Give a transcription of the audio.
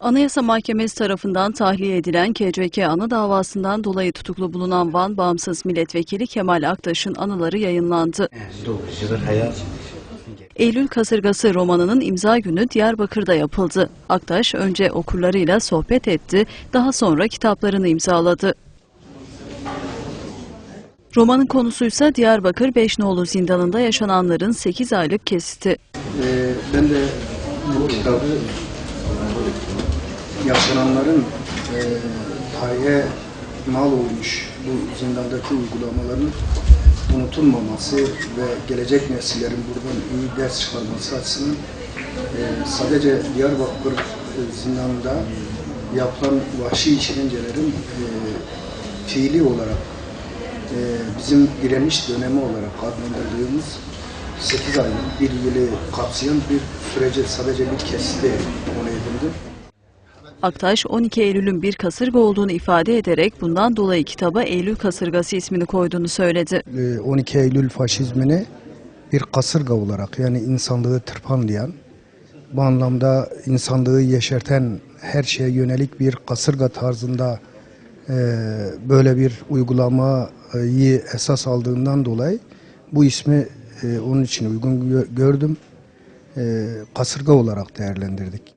Anayasa Mahkemesi tarafından tahliye edilen KCK anı davasından dolayı tutuklu bulunan Van Bağımsız Milletvekili Kemal Aktaş'ın anıları yayınlandı. Eylül Kasırgası romanının imza günü Diyarbakır'da yapıldı. Aktaş önce okurlarıyla sohbet etti, daha sonra kitaplarını imzaladı. Romanın konusuysa Diyarbakır Beşnoğlu zindanında yaşananların 8 aylık kesiti. Ee, ben de bu kitabı yaşananların e, tarihe mal olmuş bu zindandaki uygulamaların unutulmaması ve gelecek nesillerin buradan iyi ders çıkarması açısından e, sadece Diyarbakır e, zindanında yapılan vahşi işkencelerin e, fiili olarak e, bizim direniş dönemi olarak adlandırdığımız 8 aylık bir yılı kapsayan bir sürece sadece bir kesiti konu edildi. Aktaş 12 Eylül'ün bir kasırga olduğunu ifade ederek bundan dolayı kitaba Eylül Kasırgası ismini koyduğunu söyledi. Ee, 12 Eylül faşizmini bir kasırga olarak yani insanlığı tırpanlayan, bu anlamda insanlığı yeşerten her şeye yönelik bir kasırga tarzında böyle bir uygulamayı esas aldığından dolayı bu ismi e, onun için uygun gö- gördüm. E, kasırga olarak değerlendirdik.